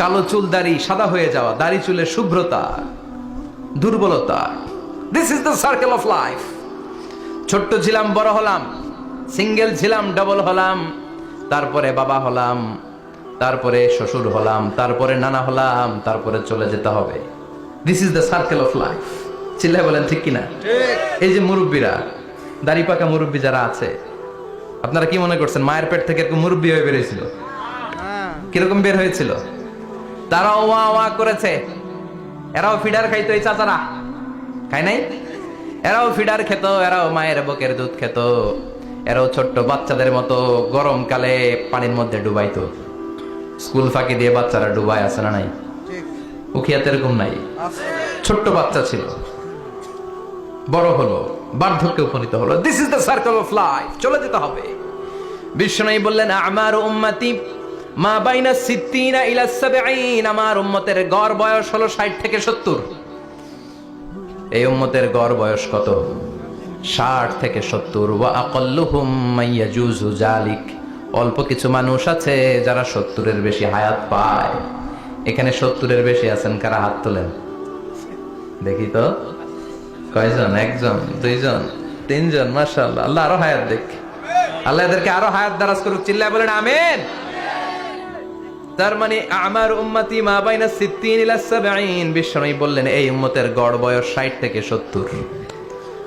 কালো চুল দাড়ি সাদা হয়ে যাওয়া দাড়ি চুলের শুভ্রতা দুর্বলতা। This is the circle of life ছোট্ট ছিলাম বড় হলাম সিঙ্গেল ছিলাম ডবল হলাম তারপরে বাবা হলাম তারপরে শ্বশুর হলাম তারপরে নানা হলাম তারপরে চলে যেতে হবে। This is the circle of life চিল্লায় বলেন ঠিক কিনা? এই যে মুরব্বীরা দাড়ি পাকা মুরব্বী যারা আছে আপনারা কি মনে করছেন মায়ের পেট থেকে এরকম মুরব্বী হয়ে বেরিয়েছিল? কীরকম বের হয়েছিল? তারাও ওয়া ওয়া করেছে। এরাও ফিডার খাইতো এই চাচারা। খাই নাই? এরাও ফিডার খেত, এরাও মায়ের বকের দুধ খেত। এরাও ছোট্ট বাচ্চাদের মতো গরমকালে পানির মধ্যে ডুবাইতো। স্কুল ফাঁকি দিয়ে বাচ্চারা ডুবাই আছে না নাই? উখিয়াতে এরকম নাই। ছোট্ট বাচ্চা ছিল। বড় হলো, বার্ধক্যে উপনীত হলো। This is the circle of life চলে যেতে হবে। বিষ্ণু বললেন, আমার উম্মতি মা বাইনা সিদ্দিনা ইলা সাবঈন। আমার উম্মতের গড় বয়স হলো 60 থেকে 70 এই উম্মতের গড় বয়স কত? 60 থেকে 70 ওয়া আকাল্লুহুম মাইয়াজুজু জালিক অল্প কিছু মানুষ আছে যারা 70 এর বেশি হায়াত পায়। এখানে 70 এর বেশি আছেন, কারা হাত তোলেন? দেখি তো। কয়জন? একজন, দুইজন, তিনজন, মাশাআল্লাহ। আল্লাহ আরও হায়াত দেখ। আল্লাহ এদেরকে আরও হায়াত দারাজ করুক। চিল্লায় বলেন, আমিন। তার মানে আমার উম্মতি মা বাইনা সিদ্দিন ইলা সাবঈন। বিশ্বনবী বললেন, এই উম্মতের গড় বয়স 60 থেকে 70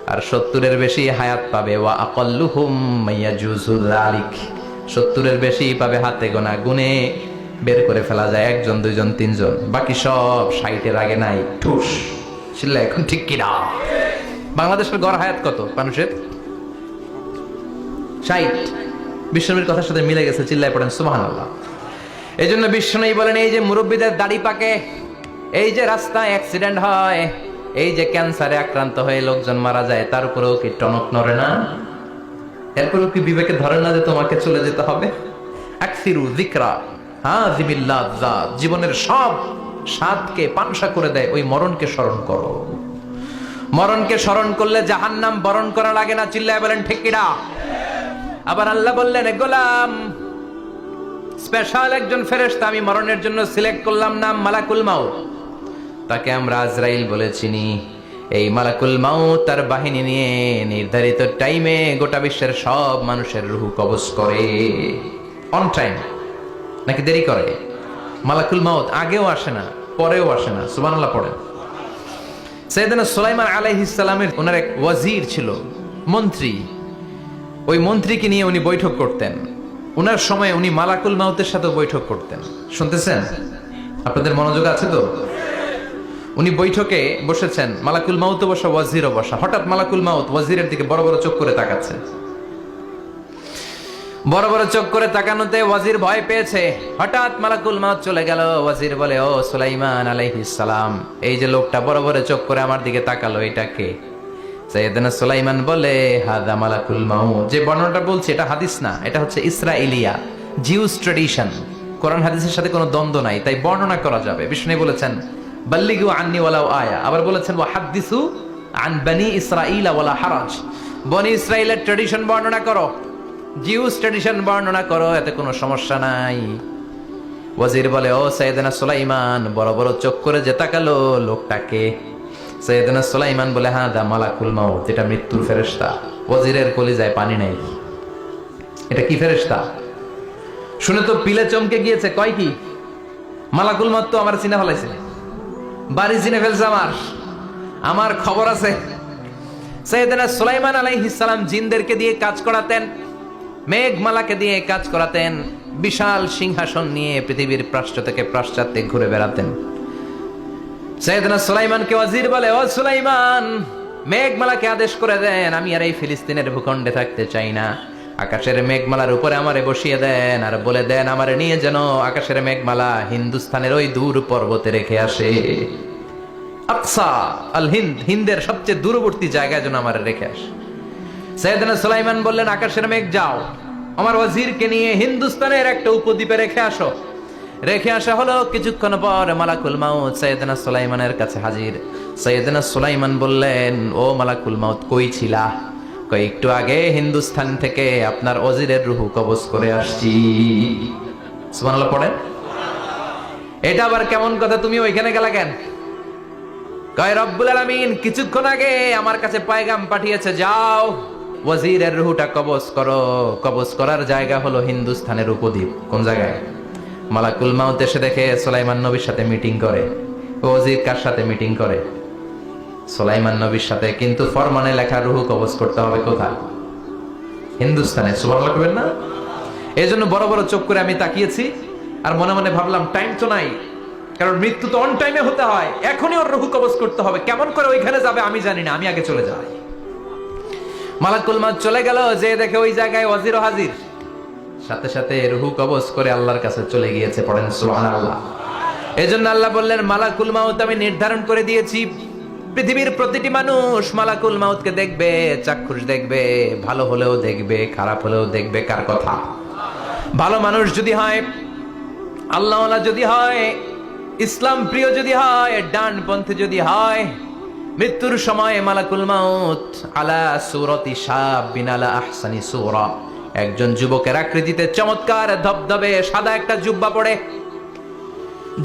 আর 70 এর বেশি হায়াত পাবে। ওয়া আকাল্লুহুম মাইয়াজুজু যালিক। 70 এর বেশি পাবে হাতে গোনা গুনে বের করে ফেলা যায় একজন, দুইজন, তিনজন। বাকি সব 60 এর আগে নাই। ঠুস। চিল্লা এখন ঠিক কিনা? বাংলাদেশের গড় হায়াত কত মানুষের? ষাট। বিশ্বনবীর কথার সাথে মিলে গেছে, চিল্লায় পড়েন সুবাহান আল্লাহ এই জন্য বিশ্বনবী বলেন, এই যে মুরব্বীদের দাড়ি পাকে, এই যে রাস্তায় অ্যাক্সিডেন্ট হয়, এই যে ক্যান্সারে আক্রান্ত হয়ে লোকজন মারা যায়, তার উপরেও কি টনক নড়ে না? এরপরেও কি বিবেকে ধরে না যে তোমাকে চলে যেতে হবে? জিমিল্লাহ জীবনের সব স্বাদকে পানসা করে দেয়, ওই মরণকে স্মরণ করো। মরণকে স্মরণ করলে জাহান্নাম বরণ করা লাগে না, চিল্লায় বলেন, ঠিক আবার আল্লাহ বললেন গোলাম স্পেশাল একজন ফেরেশতা আমি মরণের জন্য সিলেক্ট করলাম নাম মালাকুল মাউত। তাকে আমরা আজরাইল বলে চিনি। এই মালাকুল মাউত তার বাহিনী নিয়ে নির্ধারিত টাইমে গোটা বিশ্বের সব মানুষের রুহু কবজ করে। অন টাইম নাকি দেরি করে? মালাকুল মাউত আগেও আসে না, পরেও আসে না, সুবহানাল্লাহ পড়েন। সৈয়দনা সুলাইমান আলাইহিসসালামের ওনার এক ওয়াজির ছিল, মন্ত্রী। ওই মন্ত্রীকে নিয়ে উনি বৈঠক করতেন। ওনার সময় উনি মালাকুল মাউতের সাথে বৈঠক করতেন। শুনতেছেন? আপনাদের মনোযোগ আছে তো? উনি বৈঠকে বসেছেন, মালাকুল মাউত বসা ওয়াজিরও বসা। হঠাৎ মালাকুল মাউত ওয়াজিরের দিকে বড় বড় চোখ করে তাকাচ্ছে। বড় বড় চোখ করে তাকানোতে ওয়াজির ভয় পেয়েছে। হঠাৎ মালাকুল মাউত চলে গেল। ওয়াজির বলে, ও সুলাইমান আলাইহিস সালাম, এই যে লোকটা বড় বড় চোখ করে আমার দিকে তাকালো, এটা কে? সৈয়দনা সুলাইমান বলে, হাদা মালাকুল মাউত। যে বর্ণনাটা বলছি, এটা হাদিস না, এটা হচ্ছে ইসরাইলিয়া, জিউস ট্রেডিশন কোরআন হাদিসের সাথে কোনো দ্বন্দ্ব নাই, তাই বর্ণনা করা যাবে। বিষ্ণু বলেছেন, বাল্লিগু আন্নি ওয়ালাউ আয়া। আবার বলেছেন ওয়া হাদ্দিসু আন বানি ইসরাইলা ওয়ালা হারাজ। বনি ইসরাইলের ট্রেডিশন বর্ণনা করো, জিউস ট্রেডিশন বর্ণনা করো, এতে কোনো সমস্যা নাই। ওয়াজির বলে, ও সৈয়দনা সুলাইমান, বড় বড় চোখ করে যে তাকালো লোকটাকে সুলাইমান বলে হ্যাঁ দা মালাকুল মৃত্যুর ফেরেশতা। ওয়াজিরের কলিজায় পানি নেই। এটা কি ফেরেশতা? শুনে তো পিলে চমকে গিয়েছে, কয় কি? মালাকুল তো আমার চিনে ফেলাইছে। বাড়ি চিনে ফেলছে আমার। আমার খবর আছে। সৈয়দনা সুলাইমান আলাইহিস সালাম জিনদেরকে দিয়ে কাজ করাতেন মেঘমালাকে দিয়ে কাজ করাতেন, বিশাল সিংহাসন নিয়ে পৃথিবীর প্রাশ্চ থেকে পাশ্চাত্যে ঘুরে বেড়াতেন। সৈয়দনা সুলাইমানকে ওয়াজির বলে, ও সুলাইমান, মেঘমালাকে আদেশ করে দেন, আমি আর এই ফিলিস্তিনের ভূখণ্ডে থাকতে চাই না। আকাশের মেঘমালার উপরে আমারে বসিয়ে দেন, আর বলে দেন, আমারে নিয়ে যেন আকাশের মেঘমালা হিন্দুস্তানের ওই দূর পর্বতে রেখে আসে। আকসা, আল হিন্দ, হিন্দের সবচেয়ে দূরবর্তী জায়গায় যেন আমার রেখে আসে। সৈয়দনা সুলাইমান বললেন, আকাশের মেঘ যাও, আমার ওয়াজিরকে নিয়ে হিন্দুস্তানের একটা উপদ্বীপে রেখে আসো। রেখে আসা হলো কিছুক্ষণ পর মালাকুল মাউত সৈয়দনা সুলাইমানের কাছে হাজির। সৈয়দনা সুলাইমান বললেন, ও মালাকুল মাউত, কই ছিলা? একটু আগে হিন্দুস্তান থেকে আপনার ওজিরের রুহু কবজ করে আসছি। সুবহানাল্লাহ, পড়েন। এটা আবার কেমন কথা, তুমি ওইখানে গেলা কেন? কয়, রব্বুল আলামিন, কিছুক্ষণ আগে আমার কাছে পায়গাম পাঠিয়েছে, যাও, ওয়াজিরের রুহুটা কবজ করো। কবজ করার জায়গা হলো হিন্দুস্তানের উপদ্বীপ। কোন জায়গায়? মালাকুল মাউত এসে দেখে সোলাইমান নবীর সাথে মিটিং করে। ওয়াজির কার সাথে মিটিং করে? সোলাইমান নবীর সাথে, কিন্তু ফরমানে লেখা রুহু কবজ করতে হবে কোথায়? হিন্দুস্তানে, সুবহানাল্লাহ করবেন না? এই জন্য বড় বড় চোখ করে আমি তাকিয়েছি, আর মনে মনে ভাবলাম টাইম তো নাই। কারণ মৃত্যু তো অন টাইমে হতে হয়। এখনই ওর রুহু কবজ করতে হবে। কেমন করে ওইখানে যাবে আমি জানি না। আমি আগে চলে যাই। মালাকুল মাত চলে গেল যে দেখে ওই জায়গায় ওয়াজির হাজির। সাথে সাথে রুহু কবজ করে আল্লাহর কাছে চলে গিয়েছে, পড়েন সুবহানাল্লাহ। এজন্য আল্লাহ বললেন, মালাকুল মাউত আমি নির্ধারণ করে দিয়েছি। পৃথিবীর প্রতিটি মানুষ মালাকুল মাউতকে দেখবে, চাক্ষুষ দেখবে, ভালো হলেও দেখবে, খারাপ হলেও দেখবে, কার কথা? ভালো মানুষ যদি হয় আল্লাহ যদি হয়, ইসলাম প্রিয় যদি হয় ডান পন্থে যদি হয়, মৃত্যুর সময় মালাকুল মাউত আলা সুরতি সাব বিনালা আহসানি সুরা। একজন যুবকের আকৃতিতে চমৎকার ধবধবে সাদা একটা জুব্বা পড়ে।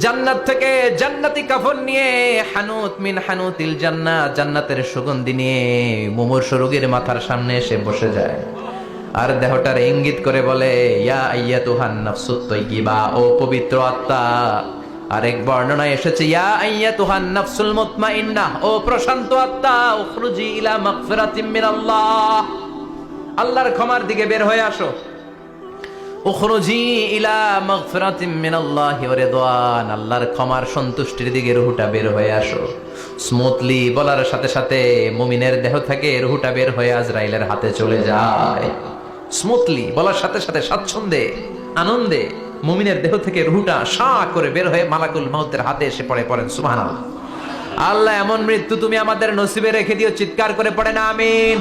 জান্নাত থেকে জান্নাতি কাফন নিয়ে হানুত মিন হানুতিল জান্নাত জান্নাতের সুগন্ধি নিয়ে মুমূর্ষ রোগীর মাথার সামনে এসে বসে যায়। আর দেহটার ইঙ্গিত করে বলে, ইয়া আইয়া তুহান নাফসুত তৈগিবা ও পবিত্র আত্মা। আরেক বর্ণনায় এসেছে, ইয়া আইয়া তুহান নাফসুল মুতমাইন্নাহ, ও প্রশান্ত আত্মা, উখরুজি ইলা মাগফিরাতিম মিনাল্লাহ। আল্লাহর ক্ষমার দিকে বের হয়ে আসো। আল্লাহর ক্ষমার সন্তুষ্টির দিকে রুহুটা বের হয়ে আসো। স্মুথলি বলার সাথে সাথে মুমিনের দেহ থেকে রুহুটা বের হয়ে আজরাইলের হাতে চলে যায়। স্মুথলি বলার সাথে সাথে স্বাচ্ছন্দ্যে, আনন্দে মুমিনের দেহ থেকে রুহুটা সা করে বের হয়ে মালাকুল মাউতের হাতে এসে পড়ে পড়েন, সুবহানাল্লাহ। আল্লাহ, এমন মৃত্যু তুমি আমাদের নসিবে রেখে দিও, চিৎকার করে পড়ে না, আমিন।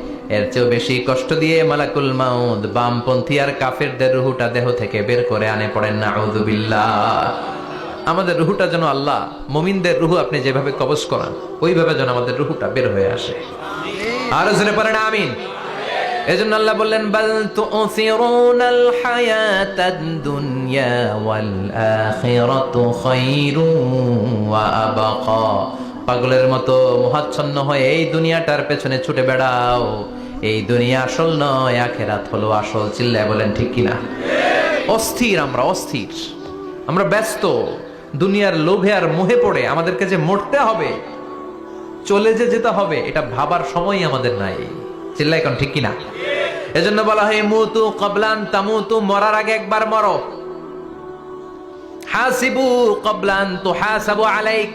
এর চেয়েও বেশি কষ্ট দিয়ে মালাকুল মাউদ বামপন্থী আর কাফেরদের রুহুটা দেহ থেকে বের করে আনে পড়েন না আমাদের রুহুটা যেন আল্লাহ, মুমিনদের রুহু আপনি যেভাবে কবজ করান, ওইভাবে যেন আমাদের রুহুটা বের হয়ে আসে। আরও জনে পড়েন, আমিন। এজন্য আল্লাহ বললেন, বাল তুসিরুনাল হায়াতাদ দুনিয়া ওয়াল আখিরাতু খায়রুন ওয়া আবকা। পাগলের মতো মহাচ্ছন্ন হয়ে এই দুনিয়াটার পেছনে ছুটে বেড়াও। এই দুনিয়া আসল নয়, আখেরাত হলো আসল। চিল্লায় বলেন, ঠিক কিনা? অস্থির আমরা অস্থির। আমরা ব্যস্ত। দুনিয়ার লোভে আর মোহে পড়ে আমাদেরকে যে মরতে হবে, চলে যে যেতে হবে, এটা ভাবার সময় আমাদের নাই। চিল্লাই এখন ঠিক কিনা? এজন্য বলা হয়, মুতু কবলান তামুতু, মরার আগে একবার মরো। হাসিবু কবলান তো হাসাবু আলাইক।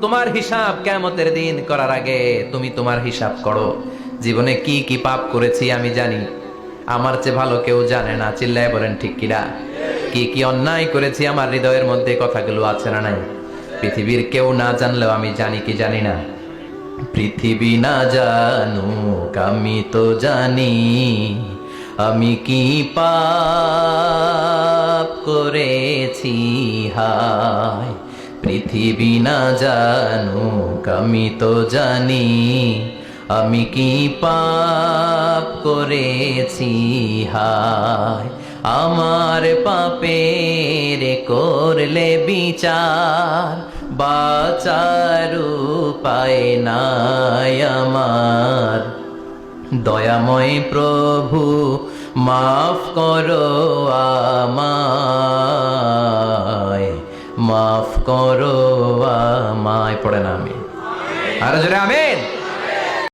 তোমার হিসাব কেমতের দিন করার আগে তুমি তোমার হিসাব করো। জীবনে কি কি পাপ করেছি আমি জানি। আমার চেয়ে ভালো কেউ জানে না, চিল্লায় বলেন, ঠিক কিনা কি কি অন্যায় করেছি আমার হৃদয়ের মধ্যে কথাগুলো আছে না নাই? পৃথিবীর কেউ না জানলেও আমি জানি কি জানি না। পৃথিবী না জানুক, আমি তো জানি। আমি কি পাপ করেছি? হায়, পৃথিবী না জানুক, আমি তো জানি। আমি কি পাপ করেছি? হায়, আমার পাপের করলে বিচার বাচার উপায় নাই আমার। দয়াময় প্রভু, মাফ করো আমায়, মাফ করো আমায়। পড়ে না আমি। আর জোরে আমেন।